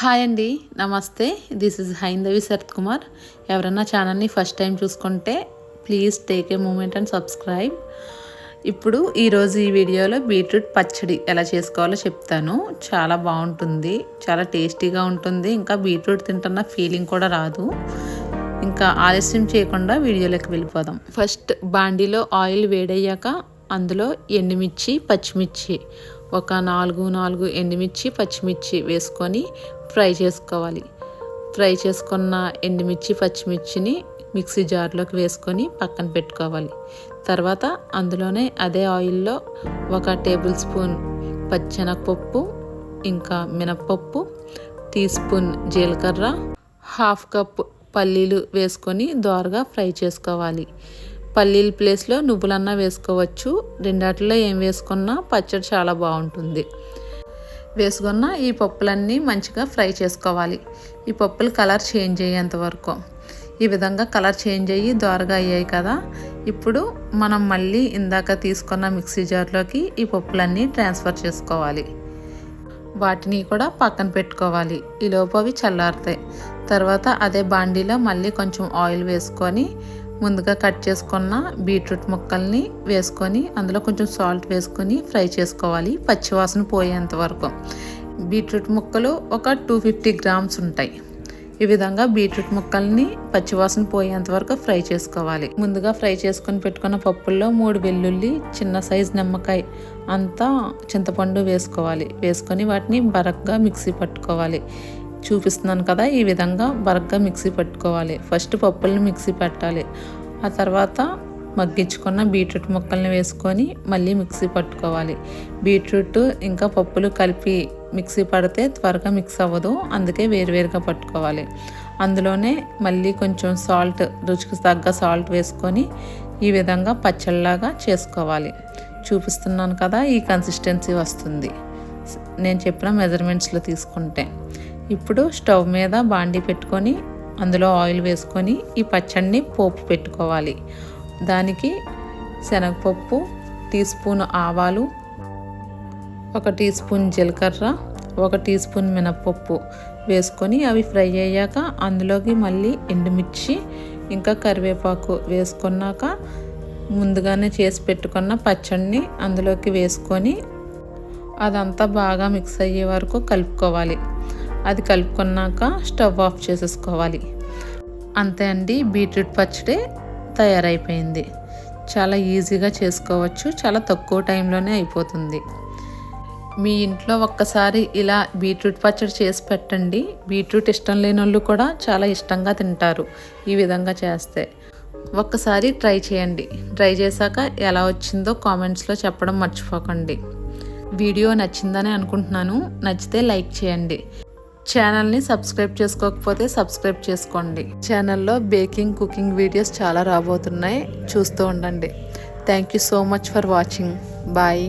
Hi అండి నమస్తే. This is Haindavi Sharath Kumar ఎవరన్నా ఛానల్ని ఫస్ట్ టైం చూసుకుంటే please take a moment and subscribe ఇప్పుడు ఈరోజు ఈ వీడియోలో బీట్రూట్ పచ్చడి ఎలా చేసుకోవాలో చెప్తాను. చాలా బాగుంటుంది చాలా టేస్టీగా ఉంటుంది. ఇంకా బీట్రూట్ తింటున్న ఫీలింగ్ కూడా రాదు. ఇంకా ఆలస్యం చేయకుండా వీడియోలోకి వెళ్ళిపోదాం. ఫస్ట్ బాండీలో ఆయిల్ వేడయ్యాక అందులో ఎండుమిర్చి పచ్చిమిర్చి ఒక నాలుగు నాలుగు ఎండుమిర్చి పచ్చిమిర్చి వేసుకొని ఫ్రై చేసుకోవాలి. ఫ్రై చేసుకున్న ఎండుమిర్చి పచ్చిమిర్చిని మిక్సీ జార్లోకి వేసుకొని పక్కన పెట్టుకోవాలి. తర్వాత అందులోనే అదే ఆయిల్లో ఒక టేబుల్ స్పూన్ పచ్చెనగపప్పు ఇంకా మినప్పప్పు టీ స్పూన్ జీలకర్ర హాఫ్ కప్ పల్లీలు వేసుకొని దోరగా ఫ్రై చేసుకోవాలి. పల్లీల ప్లేస్లో నువ్వులన్నా వేసుకోవచ్చు. రెండాటిలో ఏం వేసుకున్నా పచ్చడి చాలా బాగుంటుంది. వేసుకున్న ఈ పప్పులన్నీ మంచిగా ఫ్రై చేసుకోవాలి. ఈ పప్పులు కలర్ చేంజ్ అయ్యేంత వరకు. ఈ విధంగా కలర్ చేంజ్ అయ్యి దోరగా అయ్యాయి కదా. ఇప్పుడు మనం మళ్ళీ ఇందాక తీసుకున్న మిక్సీ జార్లోకి ఈ పప్పులన్నీ ట్రాన్స్ఫర్ చేసుకోవాలి. వాటిని కూడా పక్కన పెట్టుకోవాలి. ఈలోపు అవి చల్లారుతాయి. తర్వాత అదే బాండీలో మళ్ళీ కొంచెం ఆయిల్ వేసుకొని ముందుగా కట్ చేసుకున్న బీట్రూట్ ముక్కల్ని వేసుకొని అందులో కొంచెం సాల్ట్ వేసుకొని ఫ్రై చేసుకోవాలి పచ్చివాసన పోయేంత వరకు. బీట్రూట్ ముక్కలు ఒక టూ ఫిఫ్టీ గ్రామ్స్ ఉంటాయి. ఈ విధంగా బీట్రూట్ ముక్కల్ని పచ్చివాసన పోయేంత వరకు ఫ్రై చేసుకోవాలి. ముందుగా ఫ్రై చేసుకొని పెట్టుకున్న పప్పుల్లో మూడు వెల్లుల్లి చిన్న సైజు నిమ్మకాయ అంతా చింతపండు వేసుకోవాలి. వేసుకొని వాటిని బరగ్గా మిక్సీ పట్టుకోవాలి. చూపిస్తున్నాను కదా ఈ విధంగా బరగ్గా మిక్సీ పట్టుకోవాలి. ఫస్ట్ పప్పుల్ని మిక్సీ పెట్టాలి. ఆ తర్వాత మగ్గించుకున్న బీట్రూట్ ముక్కల్ని వేసుకొని మళ్ళీ మిక్సీ పట్టుకోవాలి. బీట్రూట్ ఇంకా పప్పులు కలిపి మిక్సీ పడితే త్వరగా మిక్స్ అవ్వదు. అందుకే వేరువేరుగా పట్టుకోవాలి. అందులోనే మళ్ళీ కొంచెం సాల్ట్ రుచికి తగ్గ సాల్ట్ వేసుకొని ఈ విధంగా పచ్చళ్ళలాగా చేసుకోవాలి. చూపిస్తున్నాను కదా ఈ కన్సిస్టెన్సీ వస్తుంది. నేను చెప్పిన మెజర్మెంట్స్లో తీసుకుంటే. ఇప్పుడు స్టవ్ మీద బాండీ పెట్టుకొని అందులో ఆయిల్ వేసుకొని ఈ పచ్చడిని పోపు పెట్టుకోవాలి. దానికి శనగపప్పు టీ స్పూన్ ఆవాలు ఒక టీ స్పూన్ జీలకర్ర ఒక టీ స్పూన్ మినప్పప్పు వేసుకొని అవి ఫ్రై అయ్యాక అందులోకి మళ్ళీ ఎండుమిర్చి ఇంకా కరివేపాకు వేసుకున్నాక ముందుగానే చేసి పెట్టుకున్న పచ్చడిని అందులోకి వేసుకొని అదంతా బాగా మిక్స్ అయ్యే వరకు కలుపుకోవాలి. అది కలుపుకున్నాక స్టవ్ ఆఫ్ చేసేసుకోవాలి. అంతే అండి బీట్రూట్ పచ్చడి తయారైపోయింది. చాలా ఈజీగా చేసుకోవచ్చు చాలా తక్కువ టైంలోనే అయిపోతుంది. మీ ఇంట్లో ఒక్కసారి ఇలా బీట్రూట్ పచ్చడి చేసి పెట్టండి. బీట్రూట్ ఇష్టం లేని వాళ్ళు కూడా చాలా ఇష్టంగా తింటారు ఈ విధంగా చేస్తే. ఒక్కసారి ట్రై చేయండి. ట్రై చేశాక ఎలా వచ్చిందో కామెంట్స్లో చెప్పడం మర్చిపోకండి. వీడియో నచ్చిందని అనుకుంటున్నాను. నచ్చితే లైక్ చేయండి. ఛానల్ని సబ్స్క్రైబ్ చేసుకోకపోతే సబ్స్క్రైబ్ చేసుకోండి. ఛానల్లో బేకింగ్ కుకింగ్ వీడియోస్ చాలా రాబోతున్నాయి. చూస్తూ ఉండండి. Thank you so much for watching. Bye.